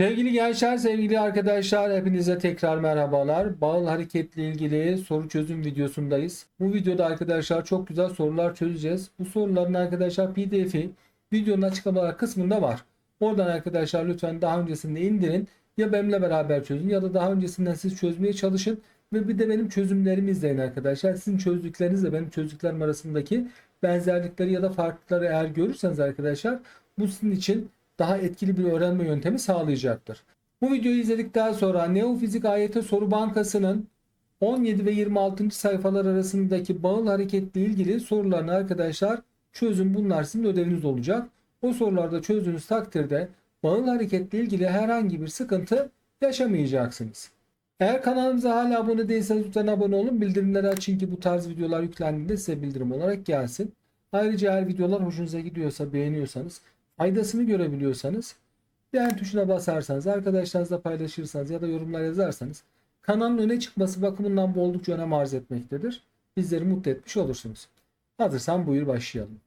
Sevgili gençler, sevgili arkadaşlar hepinize tekrar merhabalar. Bağıl hareketle ilgili soru çözüm videosundayız. Bu videoda arkadaşlar çok güzel sorular çözeceğiz. Bu soruların arkadaşlar pdf'i videonun açıklamalar kısmında var. Oradan arkadaşlar lütfen daha öncesinde indirin. Ya benimle beraber çözün ya da daha öncesinden siz çözmeye çalışın. Ve bir de benim çözümlerimi izleyin arkadaşlar. Sizin çözdüklerinizle benim çözdüklerim arasındaki benzerlikleri ya da farklılıkları eğer görürseniz arkadaşlar bu sizin için daha etkili bir öğrenme yöntemi sağlayacaktır. Bu videoyu izledikten sonra Neofizik AYT Soru Bankası'nın 17 ve 26. sayfalar arasındaki bağıl hareketle ilgili sorularını arkadaşlar çözün. Bunlar sizin ödeviniz olacak. O sorularda çözdüğünüz takdirde bağıl hareketle ilgili herhangi bir sıkıntı yaşamayacaksınız. Eğer kanalımıza hala abone değilseniz lütfen abone olun. Bildirimleri açın ki bu tarz videolar yüklendiğinde size bildirim olarak gelsin. Ayrıca eğer videolar hoşunuza gidiyorsa, beğeniyorsanız, faydasını görebiliyorsanız beğen tuşuna basarsanız, arkadaşlarınızla paylaşırsanız ya da yorumlar yazarsanız kanalın öne çıkması bakımından bu oldukça önem arz etmektedir. Bizleri mutlu etmiş olursunuz. Hazırsan buyur başlayalım.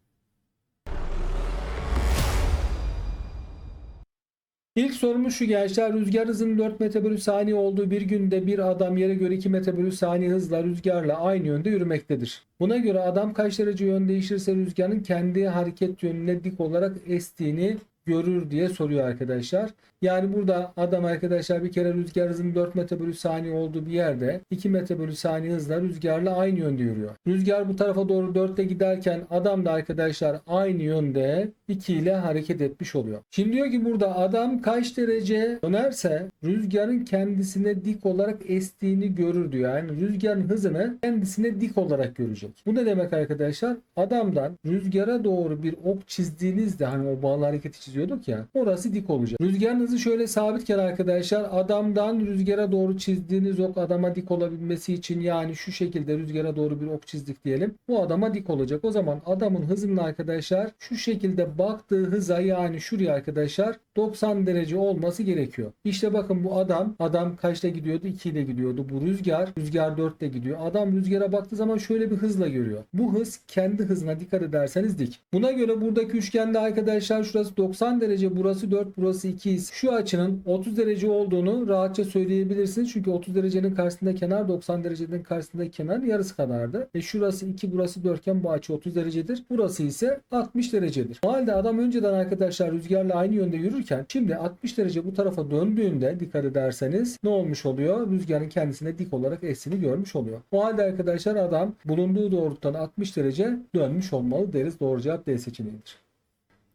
İlk sorumuz şu gençler. Rüzgar hızının 4 metre bölü saniye olduğu bir günde bir adam yere göre 2 metre bölü saniye hızla rüzgarla aynı yönde yürümektedir. Buna göre adam kaç derece yön değişirse rüzgarın kendi hareket yönüne dik olarak estiğini görür diye soruyor arkadaşlar. Yani burada adam arkadaşlar bir kere rüzgar hızının 4 metre bölü saniye olduğu bir yerde 2 metre bölü saniye hızla rüzgarla aynı yönde yürüyor. Rüzgar bu tarafa doğru 4 ile giderken adam da arkadaşlar aynı yönde 2 ile hareket etmiş oluyor. Şimdi diyor ki burada adam kaç derece dönerse rüzgarın kendisine dik olarak estiğini görür diyor. Yani rüzgarın hızını kendisine dik olarak görecek. Bu ne demek arkadaşlar? Adamdan rüzgara doğru bir ok çizdiğinizde hani o bağlı hareketi çiziyorduk ya orası dik olacak. Rüzgarın hızı şöyle sabitken arkadaşlar adamdan rüzgara doğru çizdiğiniz ok adama dik olabilmesi için yani şu şekilde rüzgara doğru bir ok çizdik diyelim. Bu adama dik olacak. O zaman adamın hızının arkadaşlar şu şekilde baktığı hıza yani şuraya arkadaşlar 90 derece olması gerekiyor. İşte bakın bu adam adam kaçta gidiyordu? 2 ile gidiyordu. Bu rüzgar rüzgar 4 ile gidiyor. Adam rüzgara baktığı zaman şöyle bir hızla görüyor. Bu hız kendi hızına dikkat ederseniz dik. Buna göre buradaki üçgende arkadaşlar şurası 90 derece burası 4 burası 2 ise şu açının 30 derece olduğunu rahatça söyleyebilirsiniz. Çünkü 30 derecenin karşısında kenar 90 derecenin karşısında kenar yarısı kadardı. E şurası 2 burası 4 iken bu açı 30 derecedir. Burası ise 60 derecedir. O halde adam önceden arkadaşlar rüzgarla aynı yönde yürürken şimdi 60 derece bu tarafa döndüğünde dikkat ederseniz ne olmuş oluyor? Rüzgarın kendisine dik olarak esini görmüş oluyor. O halde arkadaşlar adam bulunduğu doğrultudan 60 derece dönmüş olmalı deriz. Doğru cevap D seçeneğidir.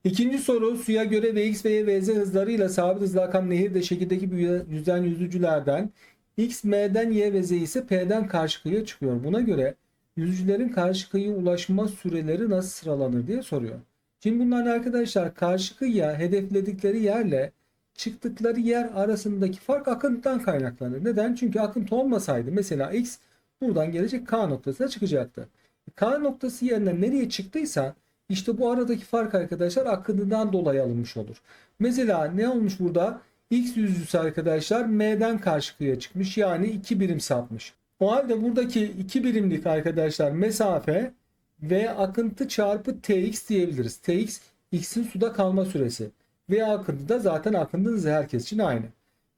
İkinci soru suya göre Vx ve Y, hızlarıyla sabit hızla akan nehirde şekildeki bir yüzen yüzücülerden X, M'den Y ve Z ise P'den karşı kıyıya çıkıyor. Buna göre yüzücülerin karşı kıyıya ulaşma süreleri nasıl sıralanır diye soruyor. Şimdi bunların arkadaşlar karşı kıyıya hedefledikleri yerle çıktıkları yer arasındaki fark akıntıdan kaynaklanır. Neden? Çünkü akıntı olmasaydı mesela X buradan gelecek K noktasına çıkacaktı. K noktası yerine nereye çıktıysa işte bu aradaki fark arkadaşlar akıntıdan dolayı alınmış olur. Mesela ne olmuş burada? X yüzücüsü arkadaşlar M'den karşı kıyıya çıkmış. Yani 2 birim sapmış. O halde buradaki 2 birimlik arkadaşlar mesafe ve akıntı çarpı Tx diyebiliriz. Tx X'in suda kalma süresi. Ve akıntı da zaten akıntı hızı herkes için aynı.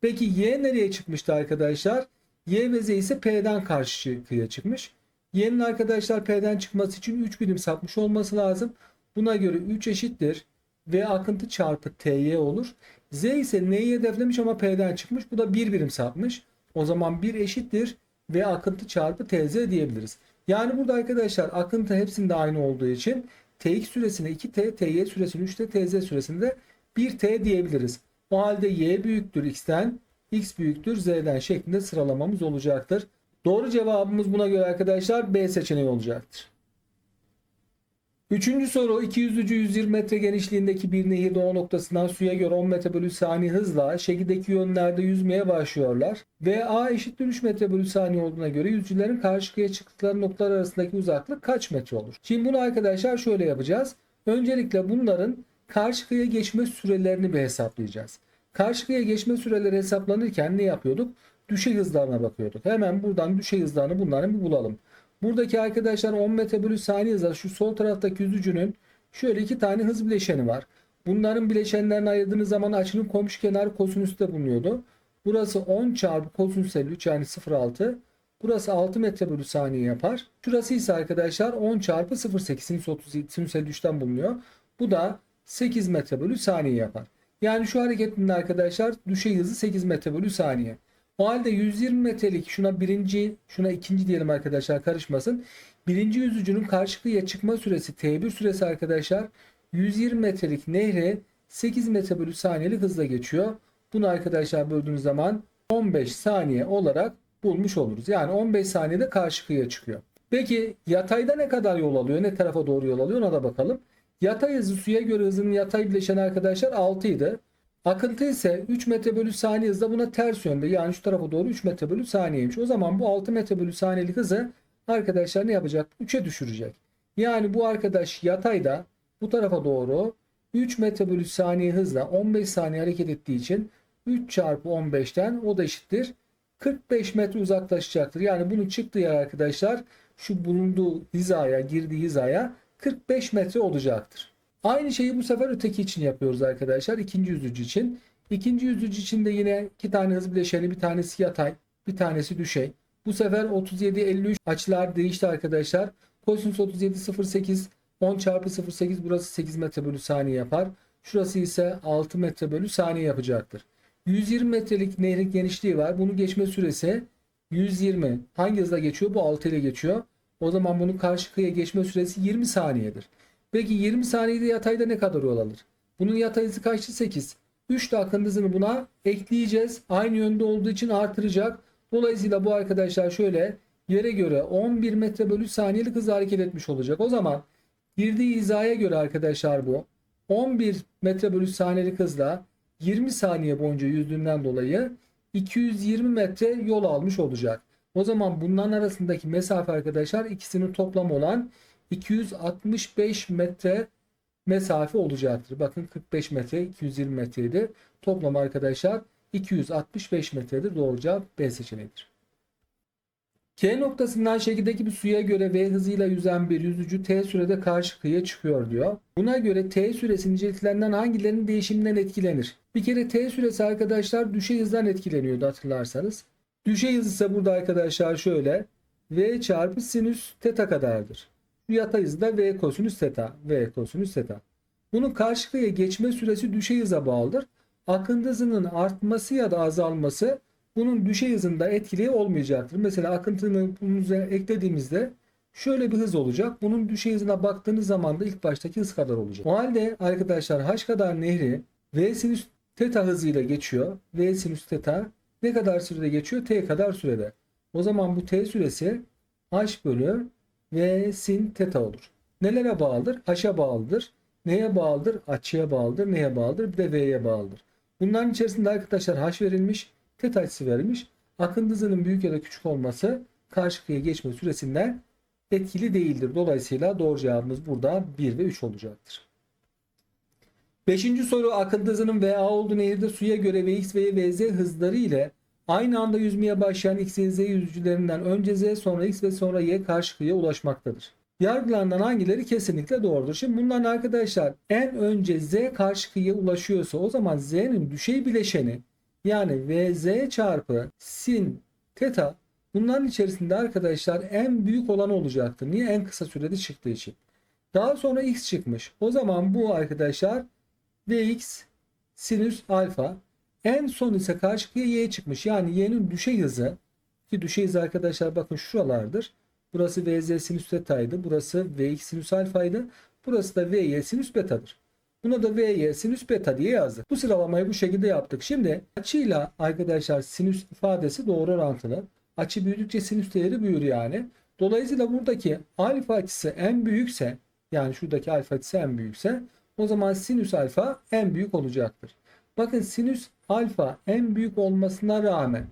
Peki Y nereye çıkmıştı arkadaşlar? Y ve Z ise P'den karşı kıyıya çıkmış. Y'nin arkadaşlar P'den çıkması için 3 birim sapmış olması lazım. Buna göre 3 eşittir. V akıntı çarpı TY olur. Z ise N'yi hedeflemiş ama P'den çıkmış. Bu da 1 birim sapmış. O zaman 1 eşittir. V akıntı çarpı TZ diyebiliriz. Yani burada arkadaşlar akıntı hepsinde aynı olduğu için Tx süresine 2T, Ty süresine 3T, Tz süresine de 1T diyebiliriz. O halde Y büyüktür X'ten, X büyüktür Z'den şeklinde sıralamamız olacaktır. Doğru cevabımız buna göre arkadaşlar B seçeneği olacaktır. Üçüncü soru 200'lücü 120 metre genişliğindeki bir nehirde o noktasından suya göre 10 metre bölü saniye hızla şekildeki yönlerde yüzmeye başlıyorlar. Ve A eşittir 3 metre bölü saniye olduğuna göre yüzücülerin karşı kıyıya çıktıkları noktalar arasındaki uzaklık kaç metre olur? Şimdi bunu arkadaşlar şöyle yapacağız. Öncelikle bunların karşı kıyıya geçme sürelerini bir hesaplayacağız. Karşı kıyıya geçme süreleri hesaplanırken ne yapıyorduk? Düşey hızlarına bakıyorduk. Hemen buradan düşey hızlarını bunların bir bulalım. Buradaki arkadaşlar 10 metre bölü saniye hızla şu sol taraftaki yüzücünün şöyle iki tane hız bileşeni var. Bunların bileşenlerini ayırdığınız zaman açının komşu kenarı kosinüste bulunuyordu. Burası 10 çarpı kosinüs 53 yani 0,6. Burası 6 metre bölü saniye yapar. Şurası ise arkadaşlar 10 çarpı 0,8 sinüs 37 sinüs 53'ten bulunuyor. Bu da 8 metre bölü saniye yapar. Yani şu hareketinde arkadaşlar düşey hızı 8 metre bölü saniye. O halde 120 metrelik şuna birinci şuna ikinci diyelim arkadaşlar karışmasın. Birinci yüzücünün karşı kıyıya çıkma süresi T1 süresi arkadaşlar 120 metrelik nehre 8 metre bölü saniyelik hızla geçiyor. Bunu arkadaşlar böldüğünüz zaman 15 saniye olarak bulmuş oluruz. Yani 15 saniyede karşı kıyıya çıkıyor. Peki yatayda ne kadar yol alıyor? Ne tarafa doğru yol alıyor? Ona da bakalım. Yatay hızı suya göre hızının yatay bileşeni arkadaşlar 6 idi. Akıntı ise 3 metre bölü saniye hızla buna ters yönde. Yani şu tarafa doğru 3 metre bölü saniyeymiş. O zaman bu 6 metre bölü saniyelik hızı arkadaşlar ne yapacak? 3'e düşürecek. Yani bu arkadaş yatayda bu tarafa doğru 3 metre bölü saniye hızla 15 saniye hareket ettiği için 3 çarpı 15'ten o da eşittir. 45 metre uzaklaşacaktır. Yani bunun çıktığı yer arkadaşlar şu bulunduğu hizaya girdiği hizaya 45 metre olacaktır. Aynı şeyi bu sefer öteki için yapıyoruz arkadaşlar. İkinci yüzücü için. İkinci yüzücü için de yine iki tane hız bileşeni bir tanesi yatay bir tanesi düşey. Bu sefer 37-53 açılar değişti arkadaşlar. Kosinüs 37-08 10 çarpı 0.8 burası 8 metre bölü saniye yapar. Şurası ise 6 metre bölü saniye yapacaktır. 120 metrelik nehrin genişliği var. Bunun geçme süresi 120. Hangi hızla geçiyor? Bu 6 ile geçiyor. O zaman bunun karşı kıyıya geçme süresi 20 saniyedir. Peki 20 saniyede yatayda ne kadar yol alır? Bunun yatay hızı kaçtı? 8. 3 de hızını buna ekleyeceğiz. Aynı yönde olduğu için artıracak. Dolayısıyla bu arkadaşlar şöyle yere göre 11 metre bölü saniyelik hızla hareket etmiş olacak. O zaman girdiği hizaya göre arkadaşlar bu 11 metre bölü saniyelik hızla 20 saniye boyunca yüzdüğünden dolayı 220 metre yol almış olacak. O zaman bunların arasındaki mesafe arkadaşlar ikisinin toplamı olan 265 metre mesafe olacaktır. Bakın 45 metre 220 metreydi. Toplam arkadaşlar 265 metredir. Doğru cevap B seçeneğidir. K noktasından şekildeki bir suya göre V hızıyla yüzen bir yüzücü T sürede karşı kıyıya çıkıyor diyor. Buna göre T süresi niceliklerinden hangilerinin değişiminden etkilenir? Bir kere T süresi arkadaşlar düşey hızdan etkileniyordu hatırlarsanız. Düşey hız ise burada arkadaşlar şöyle V çarpı sinüs teta kadardır. Yatay hızı da V kosinüs teta. V kosinüs teta. Bunun karşı kıyıya geçme süresi düşey hıza bağlıdır. Akıntı hızının artması ya da azalması bunun düşey hızında etkili olmayacaktır. Mesela akıntını bunun üzerine eklediğimizde şöyle bir hız olacak. Bunun düşey hızına baktığınız zaman da ilk baştaki hız kadar olacak. O halde arkadaşlar H kadar nehri V sinüs teta hızıyla geçiyor. V sinüs teta ne kadar sürede geçiyor? T kadar sürede. O zaman bu T süresi H bölü V sin teta olur. Nelere bağlıdır? H'a bağlıdır. Neye bağlıdır? Açıya bağlıdır. Neye bağlıdır? Bir de V'ye bağlıdır. Bunların içerisinde arkadaşlar H verilmiş. Teta açısı verilmiş. Akıntı hızının büyük ya da küçük olması karşı kıyıya geçme süresinden etkili değildir. Dolayısıyla doğru cevabımız burada 1 ve 3 olacaktır. Beşinci soru akıntı hızının VA olduğu nehirde suya göre Vx ve Vz hızları ile aynı anda yüzmeye başlayan X ve Z yüzücülerinden önce Z sonra X ve sonra Y karşı kıyıya ulaşmaktadır. Yargılanan hangileri kesinlikle doğrudur. Şimdi bunların arkadaşlar en önce Z karşı kıyıya ulaşıyorsa o zaman Z'nin düşey bileşeni yani Vz çarpı sin teta bunların içerisinde arkadaşlar en büyük olan olacaktır. Niye? En kısa sürede çıktığı için. Daha sonra x çıkmış. O zaman bu arkadaşlar Vx sinüs alfa. En son ise karşıya y çıkmış. Yani y'nin düşey hızı ki düşey hızı arkadaşlar bakın şuralardır. Burası Vz sinüs teta'ydı. Burası Vx sinüs alfaydı. Burası da Vy sinüs beta'dır. Buna da Vy sinüs beta diye yazdık. Bu sıralamayı bu şekilde yaptık. Şimdi açıyla arkadaşlar sinüs ifadesi doğru orantılı. Açı büyüdükçe sinüs değeri büyür yani. Dolayısıyla buradaki alfa açısı en büyükse yani şuradaki alfa açısı en büyükse o zaman sinüs alfa en büyük olacaktır. Bakın sinüs alfa en büyük olmasına rağmen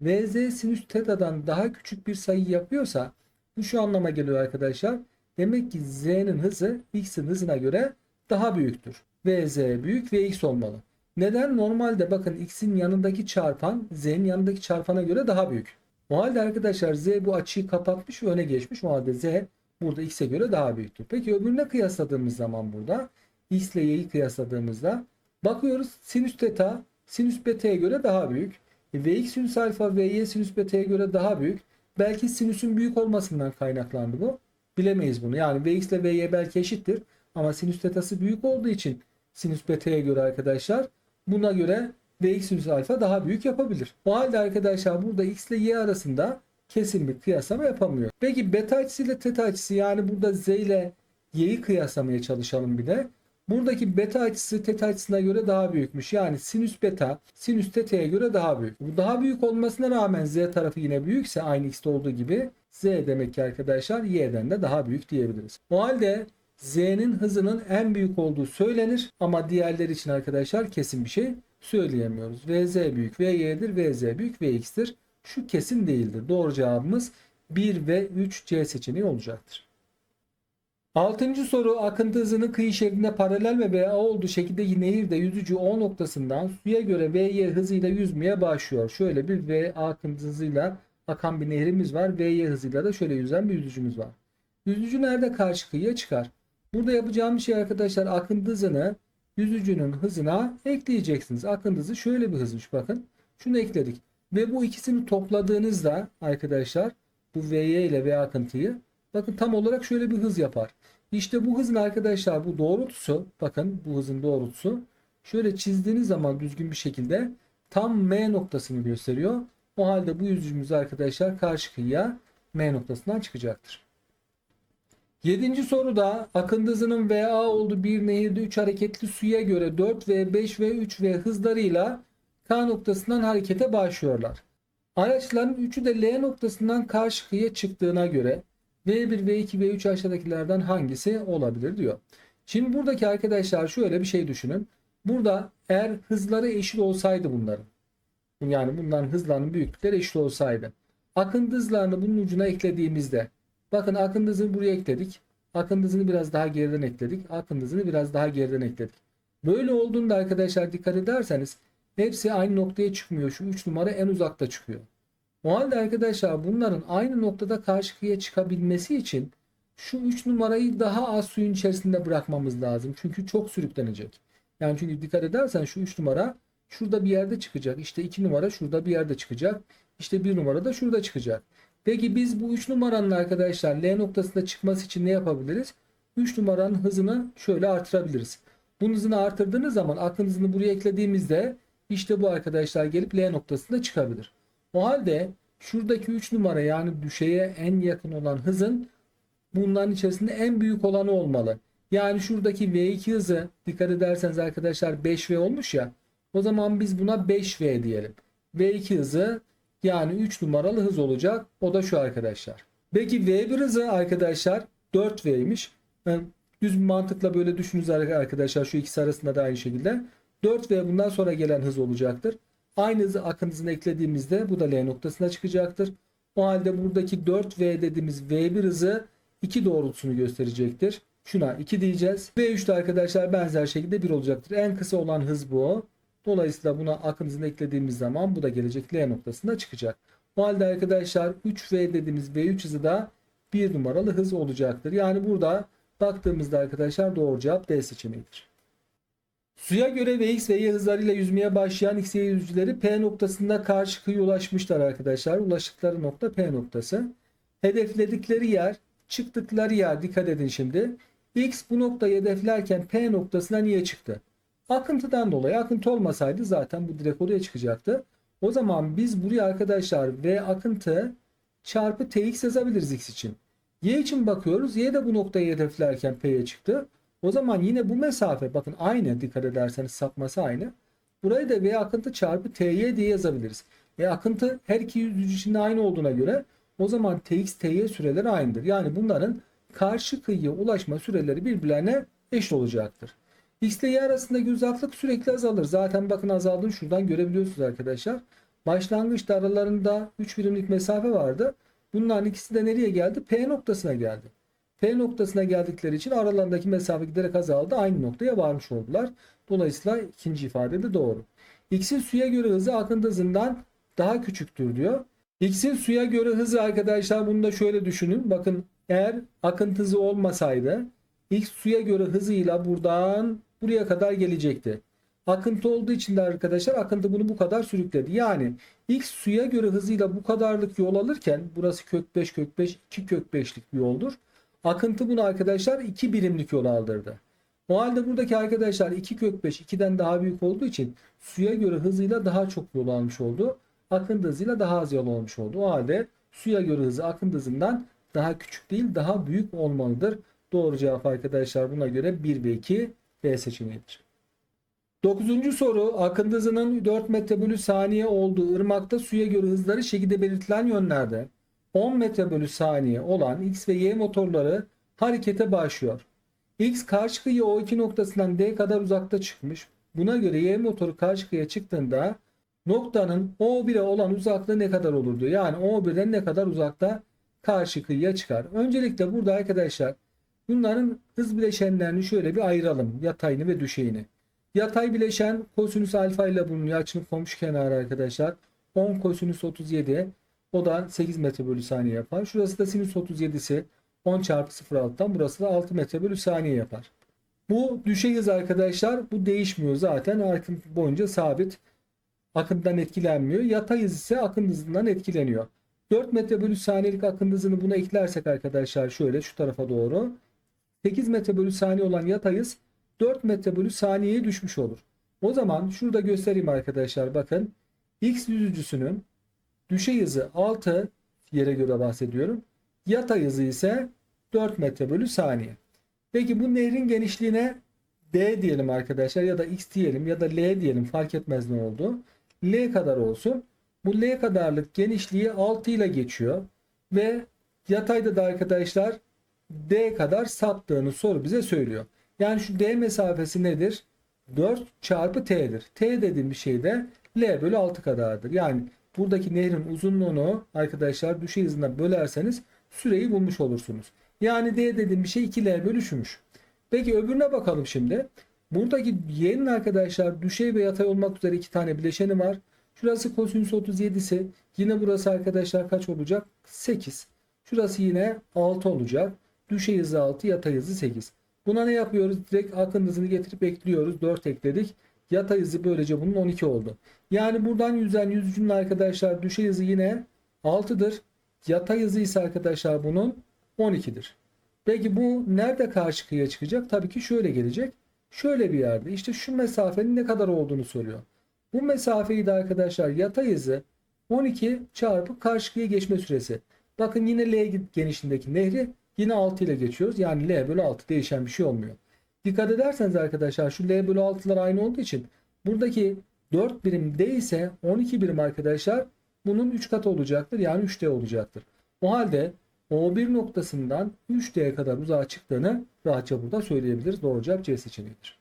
Vz sinüs teta'dan daha küçük bir sayı yapıyorsa bu şu anlama geliyor arkadaşlar. Demek ki z'nin hızı x'in hızına göre daha büyüktür. Vz büyük ve x olmalı. Neden? Normalde bakın x'in yanındaki çarpan z'nin yanındaki çarpana göre daha büyük. O halde arkadaşlar z bu açıyı kapatmış ve öne geçmiş. O halde z burada x'e göre daha büyüktür. Peki öbürüne kıyasladığımız zaman burada x ile y'yi kıyasladığımızda bakıyoruz sinüs teta sinüs beta'ya göre daha büyük. E, Vx sinüs alfa Vy sinüs beta'ya göre daha büyük. Belki sinüsün büyük olmasından kaynaklandı bu. Bilemeyiz bunu. Yani Vx ile Vy belki eşittir. Ama sinüs tetası büyük olduğu için sinüs beta'ya göre arkadaşlar buna göre Vx sinüs alfa daha büyük yapabilir. O halde arkadaşlar burada x ile y arasında kesin bir kıyaslama yapamıyor. Peki beta açısı ile teta açısı yani burada z ile y'yi kıyaslamaya çalışalım bir de. Buradaki beta açısı teta açısına göre daha büyükmüş. Yani sinüs beta sinüs teta'ya göre daha büyük. Bu daha büyük olmasına rağmen z tarafı yine büyükse aynı x'te olduğu gibi z demek ki arkadaşlar y'den de daha büyük diyebiliriz. O halde z'nin hızının en büyük olduğu söylenir ama diğerleri için arkadaşlar kesin bir şey söyleyemiyoruz. vz büyük vy'dir, vz büyük vx'tir. Şu kesin değildir. Doğru cevabımız 1 ve 3 C seçeneği olacaktır. Altıncı soru akıntı hızının kıyı şeklinde paralel ve VA olduğu şekilde nehirde yüzücü O noktasından suya göre VY hızıyla yüzmeye başlıyor. Şöyle bir VA akıntı hızıyla akan bir nehrimiz var. VY hızıyla da şöyle yüzen bir yüzücümüz var. Yüzücü nerede karşı kıyıya çıkar? Burada yapacağım şey arkadaşlar akıntı hızını yüzücünün hızına ekleyeceksiniz. Akıntı hızı şöyle bir hızmış bakın. Şunu ekledik. Ve bu ikisini topladığınızda arkadaşlar bu VY ile V akıntıyı bakın tam olarak şöyle bir hız yapar. İşte bu hızın arkadaşlar bu doğrultusu bakın bu hızın doğrultusu şöyle çizdiğiniz zaman düzgün bir şekilde tam M noktasını gösteriyor. O halde bu yüzücümüz arkadaşlar karşı kıyıya M noktasından çıkacaktır. Yedinci soruda akıntı hızının VA olduğu bir nehirde 3 hareketli suya göre 4 ve 5 ve 3 ve hızlarıyla K noktasından harekete başlıyorlar. Araçların üçü de L noktasından karşı kıyıya çıktığına göre V1, V2, V3 aşağıdakilerden hangisi olabilir diyor. Şimdi buradaki arkadaşlar şöyle bir şey düşünün. Burada eğer hızları eşit olsaydı bunların. Yani bunların hızlarının büyüklükleri eşit olsaydı. Akıntı hızlarını bunun ucuna eklediğimizde bakın akıntı hızını buraya ekledik. Akıntı hızını biraz daha geriden ekledik. Akıntı hızını biraz daha geriden ekledik. Böyle olduğunda arkadaşlar dikkat ederseniz hepsi aynı noktaya çıkmıyor. Şu 3 numara en uzakta çıkıyor. O halde arkadaşlar bunların aynı noktada karşı kıyıya çıkabilmesi için şu 3 numarayı daha az suyun içerisinde bırakmamız lazım. Çünkü çok sürüklenecek. Yani çünkü dikkat edersen şu 3 numara şurada bir yerde çıkacak. İşte 2 numara şurada bir yerde çıkacak. İşte 1 numara da şurada çıkacak. Peki biz bu 3 numaranın arkadaşlar L noktasında çıkması için ne yapabiliriz? 3 numaranın hızını şöyle artırabiliriz. Bunun hızını artırdığınız zaman akın hızını buraya eklediğimizde işte bu arkadaşlar gelip L noktasında çıkabilir. O halde şuradaki 3 numara yani düşeye en yakın olan hızın bunların içerisinde en büyük olanı olmalı. Yani şuradaki V2 hızı dikkat ederseniz arkadaşlar 5V olmuş ya. O zaman biz buna 5V diyelim. V2 hızı yani 3 numaralı hız olacak. O da şu arkadaşlar. Peki V1 hızı arkadaşlar 4V'ymiş. Yani düz bir mantıkla böyle düşünürüz arkadaşlar. Şu ikisi arasında da aynı şekilde. 4V bundan sonra gelen hız olacaktır. Aynı hızı akım hızına eklediğimizde bu da L noktasına çıkacaktır. O halde buradaki 4V dediğimiz V1 hızı 2 doğrultusunu gösterecektir. Şuna 2 diyeceğiz. V3'te arkadaşlar benzer şekilde 1 olacaktır. En kısa olan hız bu. Dolayısıyla buna akım hızını eklediğimiz zaman bu da gelecek L noktasına çıkacak. O halde arkadaşlar 3V dediğimiz V3 hızı da 1 numaralı hız olacaktır. Yani burada baktığımızda arkadaşlar doğru cevap D seçeneğidir. Suya göre Vx ve Y hızlarıyla yüzmeye başlayan X, Y yüzücüleri P noktasında karşı kıyıya ulaşmışlar arkadaşlar. Ulaştıkları nokta P noktası. Hedefledikleri yer, çıktıkları yer dikkat edin şimdi. X bu noktayı hedeflerken P noktasına niye çıktı? Akıntıdan dolayı. Akıntı olmasaydı zaten bu direkt oraya çıkacaktı. O zaman biz buraya arkadaşlar V akıntı çarpı Tx yazabiliriz X için. Y için bakıyoruz. Y de bu noktayı hedeflerken P'ye çıktı. O zaman yine bu mesafe bakın aynı dikkat ederseniz sapması aynı. Burayı da V akıntı çarpı TY diye yazabiliriz. E akıntı her iki yüzücü içinde aynı olduğuna göre o zaman TX TY süreleri aynıdır. Yani bunların karşı kıyıya ulaşma süreleri birbirlerine eşit olacaktır. X ile Y arasındaki uzaklık sürekli azalır. Zaten bakın azaldığını şuradan görebiliyorsunuz arkadaşlar. Başlangıçta aralarında 3 birimlik mesafe vardı. Bunların ikisi de nereye geldi? P noktasına geldi. P noktasına geldikleri için aralarındaki mesafe giderek azaldı. Aynı noktaya varmış oldular. Dolayısıyla ikinci ifade de doğru. X'in suya göre hızı akıntı hızından daha küçüktür diyor. X'in suya göre hızı arkadaşlar bunu da şöyle düşünün. Bakın eğer akıntı hızı olmasaydı X suya göre hızıyla buradan buraya kadar gelecekti. Akıntı olduğu için de arkadaşlar akıntı bunu bu kadar sürükledi. Yani X suya göre hızıyla bu kadarlık yol alırken burası kök 5 kök 5 2 kök 5'lik bir yoldur. Akıntı bunu arkadaşlar 2 birimlik yol aldırdı. O halde buradaki arkadaşlar 2 kök 5 2'den daha büyük olduğu için suya göre hızıyla daha çok yol almış oldu. Akıntı hızıyla daha az yol almış oldu. O halde suya göre hızı akıntı hızından daha küçük değil daha büyük olmalıdır. Doğru cevap arkadaşlar buna göre 1 ve 2 B seçeneğidir. Dokuzuncu soru akıntı hızının 4 metre bölü saniye olduğu ırmakta suya göre hızları şekilde belirtilen yönlerde 10 metre bölü saniye olan X ve Y motorları harekete başlıyor. X karşı kıyı O2 noktasından D kadar uzakta çıkmış. Buna göre Y motoru karşı kıyıya çıktığında noktanın O1'e olan uzaklığı ne kadar olur diyor. Yani O1'den ne kadar uzakta karşı kıyıya çıkar. Öncelikle burada arkadaşlar bunların hız bileşenlerini şöyle bir ayıralım. Yatayını ve düşeyini. Yatay bileşen kosinüs alfa ile bulunuyor. Açının komşu kenarı arkadaşlar. 10 kosinüs 37 o da 8 metre bölü saniye yapar. Şurası da sinüs 37'si 10 çarpı 0.6'dan burası da 6 metre bölü saniye yapar. Bu düşey hız arkadaşlar. Bu değişmiyor zaten. Akıntı boyunca sabit. Akıntıdan etkilenmiyor. Yatay hız ise akım hızından etkileniyor. 4 metre bölü saniyelik akım hızını buna eklersek arkadaşlar şöyle şu tarafa doğru. 8 metre bölü saniye olan yatay hız 4 metre bölü saniyeye düşmüş olur. O zaman şurada göstereyim arkadaşlar bakın. X yüzücüsünün düşey hızı 6 yere göre bahsediyorum. Yatay hızı ise 4 metre bölü saniye. Peki bu nehrin genişliğine D diyelim arkadaşlar ya da X diyelim ya da L diyelim fark etmez ne oldu. L kadar olsun. Bu L kadarlık genişliği 6 ile geçiyor. Ve yatayda da arkadaşlar D kadar saptığını soru bize söylüyor. Yani şu D mesafesi nedir? 4 çarpı T'dir. T dediğim bir şey de L bölü 6 kadardır. Yani buradaki nehrin uzunluğunu arkadaşlar düşey hızına bölerseniz süreyi bulmuş olursunuz. Yani D dediğim bir şey 2L bölü şumuş. Peki öbürüne bakalım şimdi. Buradaki y'nin arkadaşlar düşey ve yatay olmak üzere iki tane bileşeni var. Şurası kosinüs 37'si. Yine burası arkadaşlar kaç olacak? 8. Şurası yine 6 olacak. Düşey hızı 6, yatay hızı 8. Buna ne yapıyoruz? Direkt akım hızını getirip ekliyoruz. 4 ekledik. Yatay hızı böylece bunun 12 oldu. Yani buradan yüzden yüzücünün arkadaşlar düşey hızı yine 6'dır. Yatay hızı ise arkadaşlar bunun 12'dir. Peki bu nerede karşı kıyıya çıkacak? Tabii ki şöyle gelecek. Şöyle bir yerde. İşte şu mesafenin ne kadar olduğunu soruyor. Bu mesafeyi de arkadaşlar yatay hızı 12 çarpı karşı kıyıya geçme süresi. Bakın yine L genişliğindeki nehri yine 6 ile geçiyoruz. Yani L bölü 6 değişen bir şey olmuyor. Dikkat ederseniz arkadaşlar şu L bölü 6'lar aynı olduğu için buradaki 4 birim D ise 12 birim arkadaşlar bunun 3 katı olacaktır. Yani 3D olacaktır. O halde O1 noktasından 3D'ye kadar uzağa çıktığını rahatça burada söyleyebiliriz. Doğru cevap C seçeneğidir.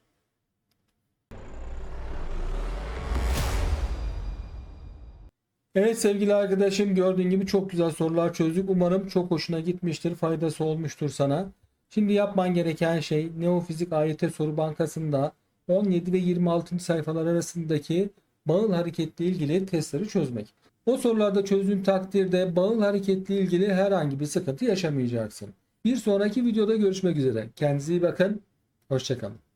Evet sevgili arkadaşım gördüğün gibi çok güzel sorular çözdük. Umarım çok hoşuna gitmiştir, faydası olmuştur sana. Şimdi yapman gereken şey Neofizik AYT soru bankasında 17 ve 26. sayfalar arasındaki bağıl hareketle ilgili testleri çözmek. O sorularda çözdüğün takdirde bağıl hareketle ilgili herhangi bir sıkıntı yaşamayacaksın. Bir sonraki videoda görüşmek üzere. Kendinize iyi bakın. Hoşçakalın.